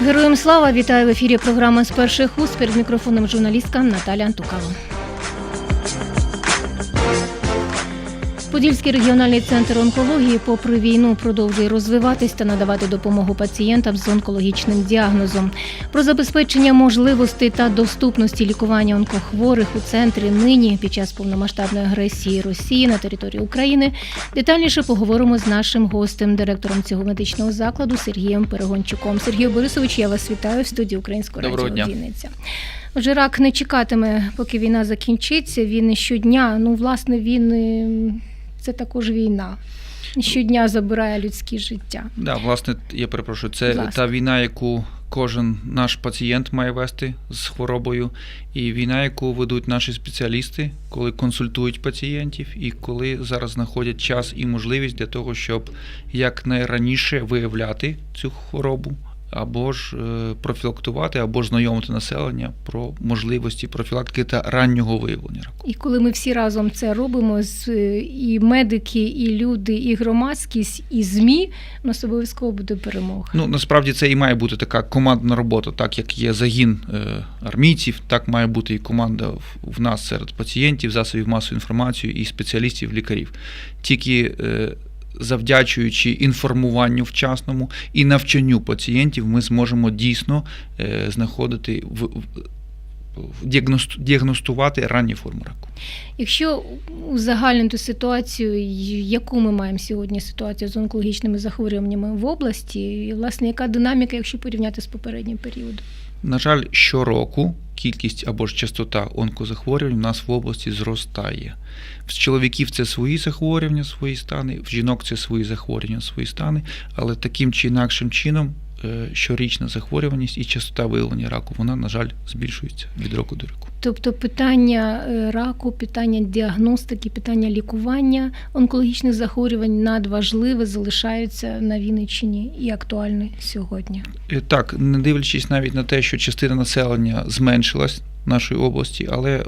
Героям слава вітаю в ефірі. Програма з перших уст перед мікрофоном журналістка Наталя Антукава. Подільський регіональний центр онкології, попри війну, продовжує розвиватись та надавати допомогу пацієнтам з онкологічним діагнозом. Про забезпечення можливостей та доступності лікування онкохворих у центрі нині під час повномасштабної агресії Росії на території України детальніше поговоримо з нашим гостем, директором цього медичного закладу Сергієм Перегончуком. Сергій Борисович, я вас вітаю в студії Українського Доброго радіо. Вінниця. Отже, рак не чекатиме, поки війна закінчиться. Він щодня, ну власне, він е, це також війна. Щодня забирає людське життя. Да, власне, я перепрошую, це ласка. та війна, яку кожен наш пацієнт має вести з хворобою, і війна, яку ведуть наші спеціалісти, коли консультують пацієнтів, і коли зараз знаходять час і можливість для того, щоб якнайраніше виявляти цю хворобу. Або ж е, профілактувати, або ж знайомити населення про можливості профілактики та раннього виявлення раку. І коли ми всі разом це робимо, е, і медики, і люди, і громадськість, і ЗМІ, нас обов'язково буде перемога. Ну насправді це і має бути така командна робота, так як є загін е, армійців, так має бути і команда в, нас серед пацієнтів, засобів масової інформації і спеціалістів, лікарів. Тільки завдячуючи інформуванню вчасному і навчанню пацієнтів, ми зможемо дійсно е, знаходити в, діагностувати ранні форми раку. Якщо узагальнити ситуацію, яку ми маємо сьогодні ситуацію з онкологічними захворюваннями в області, і власне яка динаміка, якщо порівняти з попереднім періодом? На жаль, щороку кількість або ж частота онкозахворювань у нас в області зростає. В чоловіків це свої захворювання, свої стани, в жінок це свої захворювання, свої стани, але таким чи інакшим чином щорічна захворюваність і частота виявлення раку, вона, на жаль, збільшується від року до року. Тобто питання е, раку, питання діагностики, питання лікування онкологічних захворювань надважливе залишаються на Вінниччині і актуальні сьогодні. Е, Так, не дивлячись навіть на те, що частина населення зменшилась нашої області, але е,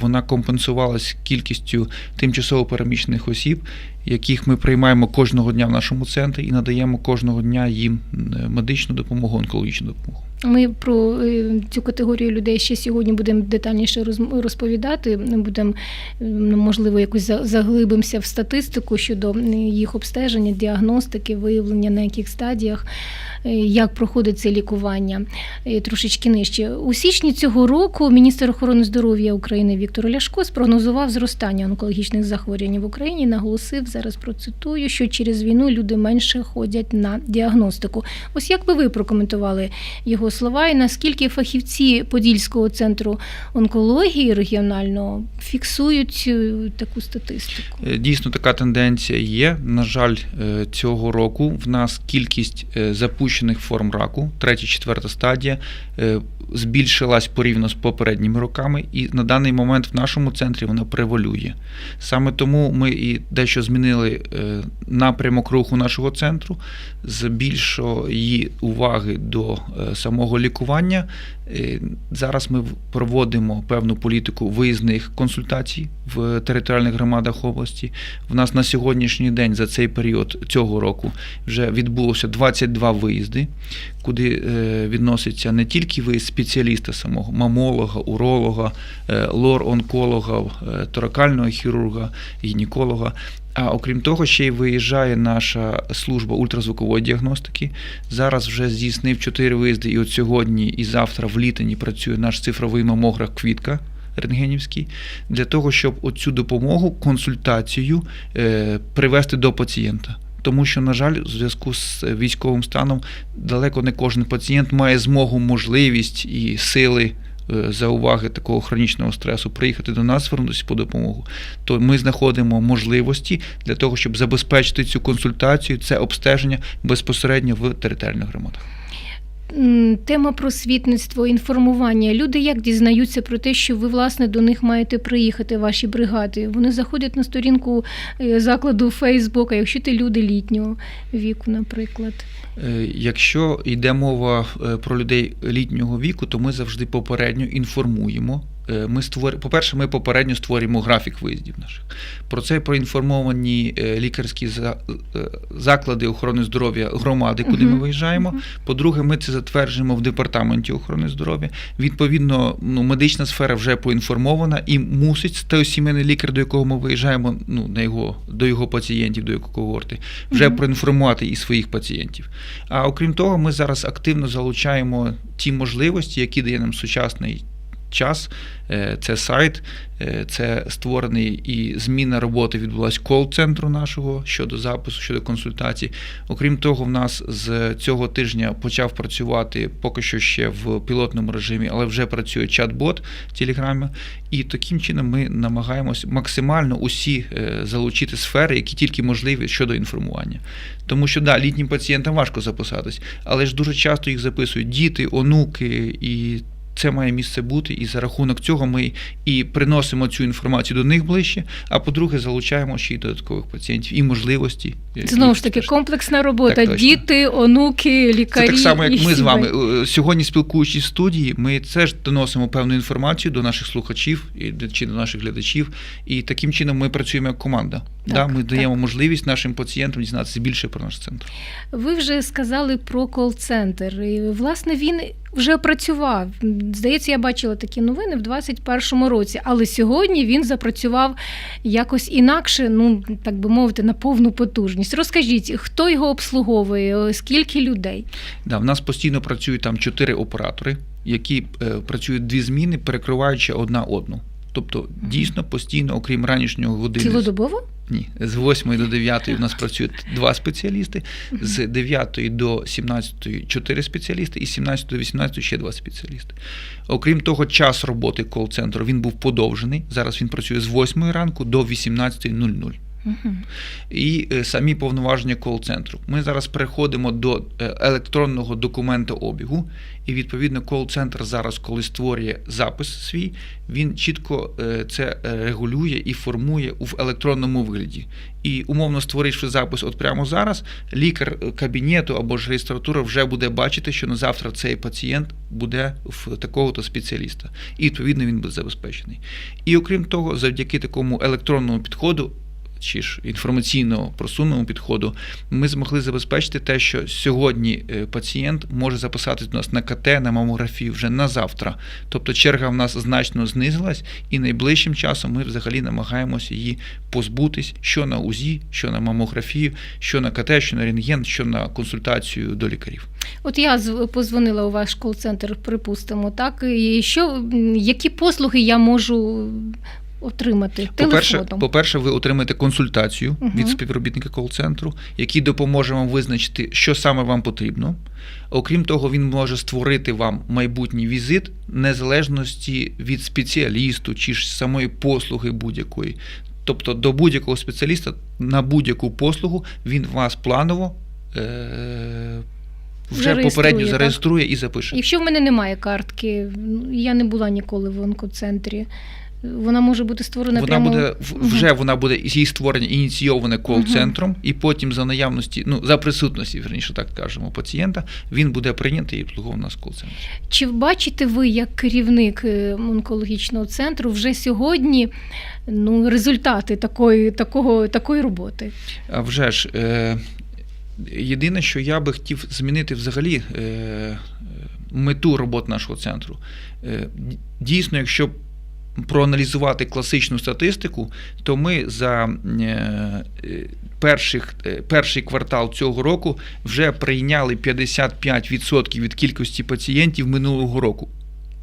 вона компенсувалась кількістю тимчасово переміщених осіб, яких ми приймаємо кожного дня в нашому центрі і надаємо кожного дня їм е, медичну допомогу, онкологічну допомогу. Ми про е, цю категорію людей ще сьогодні будемо детальніше роз- розповідати. Будемо е, можливо якось за- заглибимося в статистику щодо е, їх обстеження, діагностики, виявлення на яких стадіях. Як проходить це лікування трошечки нижче у січні цього року міністр охорони здоров'я України Віктор Ляшко спрогнозував зростання онкологічних захворювань в Україні. Наголосив зараз процитую, що через війну люди менше ходять на діагностику. Ось як би ви прокоментували його слова, і наскільки фахівці Подільського центру онкології регіонального фіксують е, таку статистику? Е, Дійсно, така тенденція є. На жаль, е, цього року в нас кількість запущених форм раку, третя, четверта стадія, збільшилась порівняно з попередніми роками, і на даний момент в нашому центрі вона превалює. Саме тому ми і дещо змінили напрямок руху нашого центру з більшої уваги до е, самого лікування. Е, Зараз ми проводимо певну політику виїзних консультацій в територіальних громадах області. В нас на сьогоднішній день за цей період цього року вже відбулося 22 виїзди, куди е, відноситься не тільки виїзд спеціаліста самого, мамолога, уролога, е, лор-онколога, торакального хірурга, гінеколога. А окрім того, ще й виїжджає наша служба ультразвукової діагностики. Зараз вже здійснив 4 виїзди, і от сьогодні і завтра в Літині працює наш цифровий мамограф Квітка. Рентгенівський, для того, щоб оцю допомогу, консультацію е, привести до пацієнта. Тому що, на жаль, у зв'язку з військовим станом далеко не кожен пацієнт має змогу, можливість і сили е, за уваги такого хронічного стресу приїхати до нас, звернутися по допомогу. То ми знаходимо можливості для того, щоб забезпечити цю консультацію, це обстеження безпосередньо в територіальних громадах. Тема просвітництво, інформування. Люди як дізнаються про те, що ви власне до них маєте приїхати, ваші бригади? Вони заходять на сторінку е, закладу Фейсбука, якщо ти люди літнього віку, наприклад. Е, Якщо йде мова е, про людей літнього віку, то ми завжди попередньо інформуємо ми створюємо, по-перше, ми попередньо створюємо графік виїздів наших. Про це проінформовані е, лікарські за- е, заклади охорони здоров'я громади, куди ми Мгм. виїжджаємо. Мгм. По-друге, ми це затверджуємо в департаменті охорони здоров'я. Відповідно, ну, медична сфера вже поінформована і мусить той сімейний лікар, до якого ми виїжджаємо, ну, на його, до його пацієнтів, до його когорти, вже Мгм. проінформувати і своїх пацієнтів. А окрім того, ми зараз активно залучаємо ті можливості, які дає нам сучасний час. Е, Це сайт, е, це створений і зміна роботи відбулася кол-центру нашого щодо запису, щодо консультацій. Окрім того, в нас з цього тижня почав працювати поки що ще в пілотному режимі, але вже працює чат-бот в Телеграмі. І таким чином ми намагаємось максимально усі е, залучити сфери, які тільки можливі щодо інформування. Тому що да, літнім пацієнтам важко записатись, але ж дуже часто їх записують діти, онуки і. Це має місце бути, і за рахунок цього ми і приносимо цю інформацію до них ближче. А по-друге, залучаємо ще й додаткових пацієнтів і можливості. Це знову ж таки комплексна робота. Так. Діти, онуки, лікарі. Це так само, і як ми з вами Е, сьогодні, спілкуючись в студії, ми теж доносимо певну інформацію до наших слухачів і чи до наших глядачів. І таким чином ми працюємо як команда. Так, да, ми так. даємо можливість нашим пацієнтам дізнатися більше про наш центр. Ви вже сказали про кол-центр. І, власне, він вже працював. Здається, я бачила такі новини в 2021 році, але сьогодні він запрацював якось інакше, ну так би мовити, на повну потужність. Розкажіть, хто його обслуговує, скільки людей? Да, в нас постійно працюють там чотири оператори, які е, працюють дві зміни, перекриваючи одна одну. Тобто, дійсно, постійно, окрім ранішнього години. Цілодобово? Ні, з 8 до 9 у нас працюють два спеціалісти, з 9 до 17 чотири спеціалісти, і з 17 до 18 ще два спеціалісти. Окрім того, час роботи кол-центру він був подовжений. Зараз він працює з 8 ранку до 18.00. І е, самі повноваження кол-центру. Ми зараз переходимо до е, електронного документообігу, і відповідно кол-центр зараз, коли створює запис свій, він чітко е, це регулює і формує в електронному вигляді. І умовно створивши запис от прямо зараз, лікар кабінету або ж реєстратура вже буде бачити, що на завтра цей пацієнт буде в такого-то спеціаліста, і відповідно він буде забезпечений. І окрім того, завдяки такому електронному підходу чи ж інформаційно просуненому підходу, ми змогли забезпечити те, що сьогодні е, пацієнт може записатись до нас на КТ, на мамографію вже на завтра. Тобто черга в нас значно знизилась, і найближчим часом ми взагалі намагаємося її позбутись, що на УЗІ, що на мамографію, що на КТ, що на рентген, що на консультацію до лікарів. От я позвонила у ваш кол-центр, припустимо, так і що які послуги я можу отримати По-перше, телефоном? по-перше, ви отримаєте консультацію Мгм. від співробітника кол-центру, який допоможе вам визначити, що саме вам потрібно. Окрім того, він може створити вам майбутній візит незалежності від спеціалісту чи ж самої послуги будь-якої. Тобто до будь-якого спеціаліста на будь-яку послугу він вас планово е- вже Зареєструє, попередньо так? зареєструє і запише. Якщо в мене немає картки, я не була ніколи в онкоцентрі. Вона може бути створена Вона прямо буде вже вона буде її створення ініційоване кол-центром, і потім за наявності, ну за присутності, верніше так кажемо, пацієнта, він буде прийнятий і обслуговуваний у нас кол-центрі. Чи бачите ви, як керівник е, онкологічного центру, вже сьогодні ну, результати такої, такого, такої роботи? А вже ж, е, єдине, що я би хотів змінити взагалі е, е, мету роботи нашого центру. Е, дійсно, якщо проаналізувати класичну статистику, то ми за е, перших, е, перший квартал цього року вже прийняли 55% від кількості пацієнтів минулого року.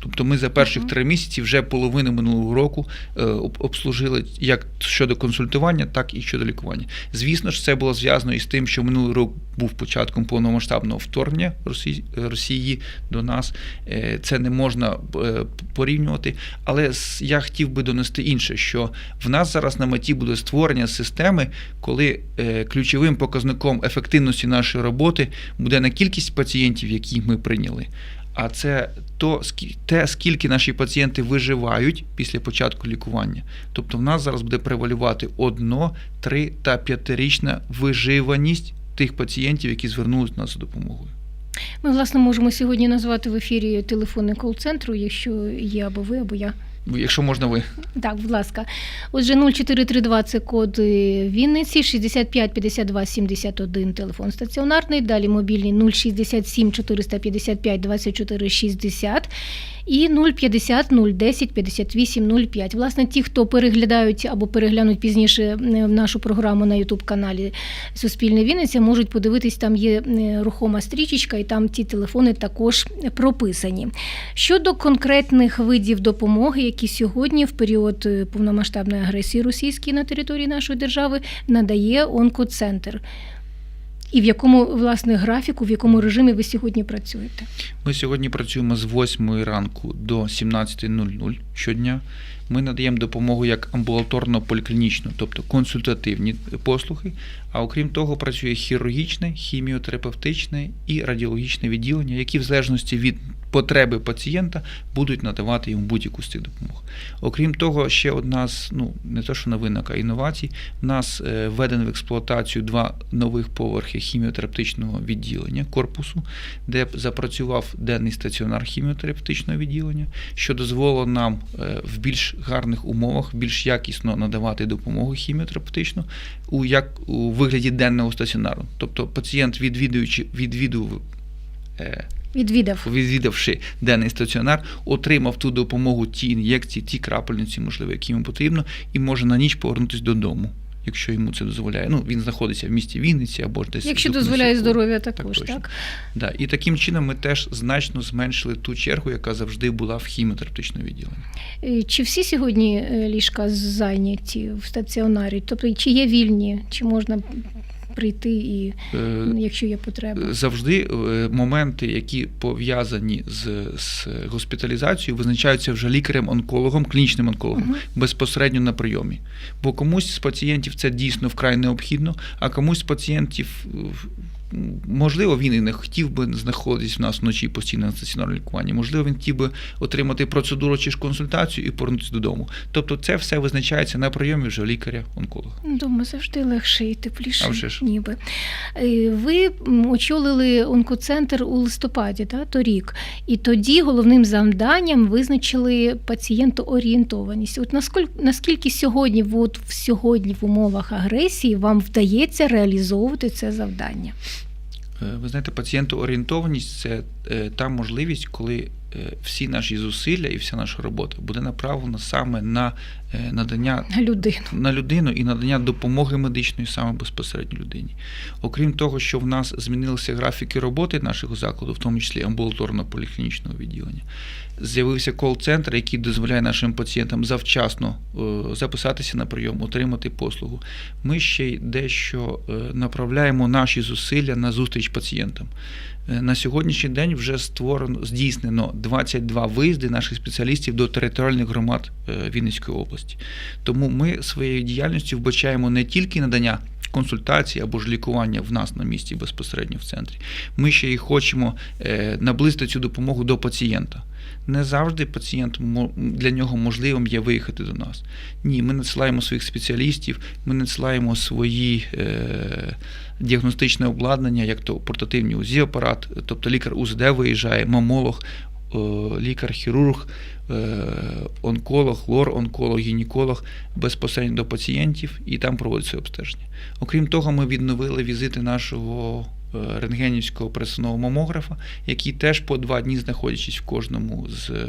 Тобто ми за перших три місяці вже половину минулого року е, обслужили як щодо консультування, так і щодо лікування. Звісно ж, це було зв'язано із тим, що минулий рік був початком повномасштабного вторгнення Росії, до нас. Е, Це не можна е, порівнювати. Але я хотів би донести інше, що в нас зараз на меті буде створення системи, коли ключовим показником ефективності нашої роботи буде не кількість пацієнтів, які ми прийняли. А це то, те, скільки наші пацієнти виживають після початку лікування. Тобто в нас зараз буде превалювати одно, три та п'ятирічна виживаність тих пацієнтів, які звернулися до нас за допомогою. Ми, власне, можемо сьогодні назвати в ефірі телефони кол-центру, якщо є або ви, або я. Якщо можна, ви. Так, будь ласка. Отже, 0432 це код е, Вінниці, 65 52 71 телефон стаціонарний, далі мобільний 067 455 24 60 і 050 010 58 05. Власне, ті, хто переглядають або переглянуть пізніше е, нашу програму на youtube каналі Суспільне Вінниця, можуть подивитись, там є е, рухома стрічечка, і там ті телефони також прописані. Щодо конкретних видів допомоги, які сьогодні в період е, повномасштабної агресії російської на території нашої держави надає онкоцентр. І в якому власне графіку, в якому режимі ви сьогодні працюєте? Ми сьогодні працюємо з 8 ранку до 17.00 щодня. Ми надаємо допомогу як амбулаторно-поліклінічну, тобто консультативні послуги. А окрім того, працює хірургічне, хіміотерапевтичне і радіологічне відділення, які в залежності від потреби пацієнта будуть надавати йому будь-яку з цих допомог. Окрім того, ще одна з ну не то, що новинок, а інновацій. У нас е, введено в експлуатацію два нових поверхи хіміотерапевтичного відділення корпусу, де запрацював денний стаціонар хіміотерапевтичного відділення, що дозволило нам в більш гарних умовах, більш якісно надавати допомогу хіміотерапевтичну у як у вигляді денного стаціонару. Тобто пацієнт, відвідуючи відвідував. е, Відвідав. відвідавши денний стаціонар, отримав ту допомогу, ті ін'єкції, ті крапельниці, можливо, які йому потрібно, і може на ніч повернутися додому, якщо йому це дозволяє. Ну, він знаходиться в місті Вінниці або ж десь. Якщо дозволяє здоров'я, також точно. так. Да. І таким чином ми теж значно зменшили ту чергу, яка завжди була в хіміотерапевтичному відділенні. Е, Чи всі сьогодні е, ліжка зайняті в стаціонарі? Тобто, чи є вільні, чи можна прийти і Е, якщо є потреба? Завжди е, моменти, які пов'язані з, з госпіталізацією, визначаються вже лікарем-онкологом, клінічним онкологом Мгм. безпосередньо на прийомі. Бо комусь з пацієнтів це дійсно вкрай необхідно, а комусь з пацієнтів. Можливо, він і не хотів би знаходитись в нас вночі постійно на стаціонарному лікуванні. Можливо, він хотів би отримати процедуру чи ж консультацію і повернутися додому. Тобто, це все визначається на прийомі вже лікаря-онколога. Думаю, завжди легше і тепліше, А вже ж. Ніби. Е, Ви очолили онкоцентр у листопаді, та, торік, і тоді головним завданням визначили пацієнтоорієнтованість. От наскільки, наскільки сьогодні, от сьогодні в умовах агресії вам вдається реалізовувати це завдання? Е, Ви знаєте, пацієнтоорієнтованість це е, та можливість, коли всі наші зусилля і вся наша робота буде направлена саме на е, надання Людину. на людину і надання допомоги медичної саме безпосередньо людині. Окрім того, що в нас змінилися графіки роботи нашого закладу, в тому числі амбулаторно-поліклінічного відділення, з'явився кол-центр, який дозволяє нашим пацієнтам завчасно е, записатися на прийом, отримати послугу. Ми ще й дещо е, направляємо наші зусилля на зустріч пацієнтам. Е, На сьогоднішній день вже створено здійснено 22 виїзди наших спеціалістів до територіальних громад е, Вінницької області. Тому ми своєю діяльністю вбачаємо не тільки надання консультації або ж лікування в нас на місці безпосередньо в центрі. Ми ще й хочемо е, наблизити цю допомогу до пацієнта. Не завжди пацієнт для нього можливим є виїхати до нас. Ні, ми надсилаємо своїх спеціалістів, ми надсилаємо свої е, діагностичне обладнання, як то портативний УЗІ-апарат, тобто лікар УЗД виїжджає, мамолог, е, лікар-хірург, е, онколог, лор-онколог, гінеколог безпосередньо до пацієнтів і там проводиться обстеження. Окрім того, ми відновили візити нашого рентгенівського пресного мамографа, який теж по два дні, знаходячись в кожному з е,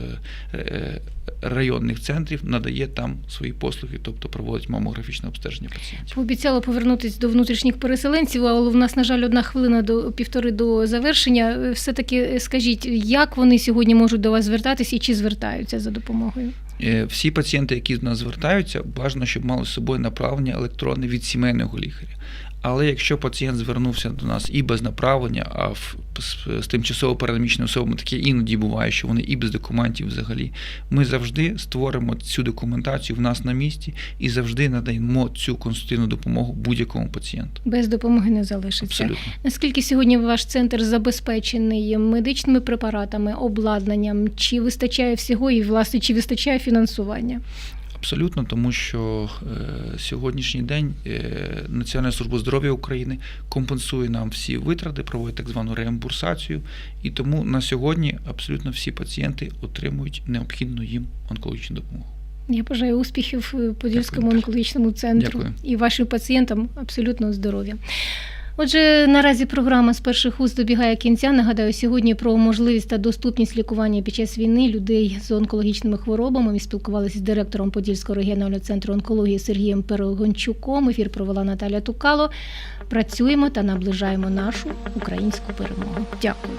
е, районних центрів, надає там свої послуги, тобто проводить мамографічне обстеження пацієнтів. Пообіцяла повернутися до внутрішніх переселенців, але в нас, на жаль, одна хвилина до півтори до завершення. Е, Все-таки е, скажіть, як вони сьогодні можуть до вас звертатись і чи звертаються за допомогою? Е, Всі пацієнти, які до нас звертаються, бажано, щоб мали з собою направлення електронне від сімейного лікаря. Але якщо пацієнт звернувся до нас і без направлення, а в, з, з тимчасово переміщеними особами таке іноді буває, що вони і без документів взагалі, ми завжди створимо цю документацію в нас на місці і завжди надаємо цю консультативну допомогу будь-якому пацієнту. Без допомоги не залишиться. Абсолютно. Наскільки сьогодні ваш центр забезпечений медичними препаратами, обладнанням? Чи вистачає всього і власне чи вистачає фінансування? Абсолютно, тому що е, сьогоднішній день е, Національна служба здоров'я України компенсує нам всі витрати, проводить так звану реімбурсацію, і тому на сьогодні абсолютно всі пацієнти отримують необхідну їм онкологічну допомогу. Я бажаю успіхів Подільському Дякую. онкологічному центру Дякую. і вашим пацієнтам абсолютно здоров'я. Отже, наразі програма з перших уст добігає кінця. Нагадаю, сьогодні про можливість та доступність лікування під час війни людей з онкологічними хворобами. Ми спілкувалися з директором Подільського регіонального центру онкології Сергієм Перегончуком. Ефір провела Наталя Тукало. Працюємо та наближаємо нашу українську перемогу. Дякую.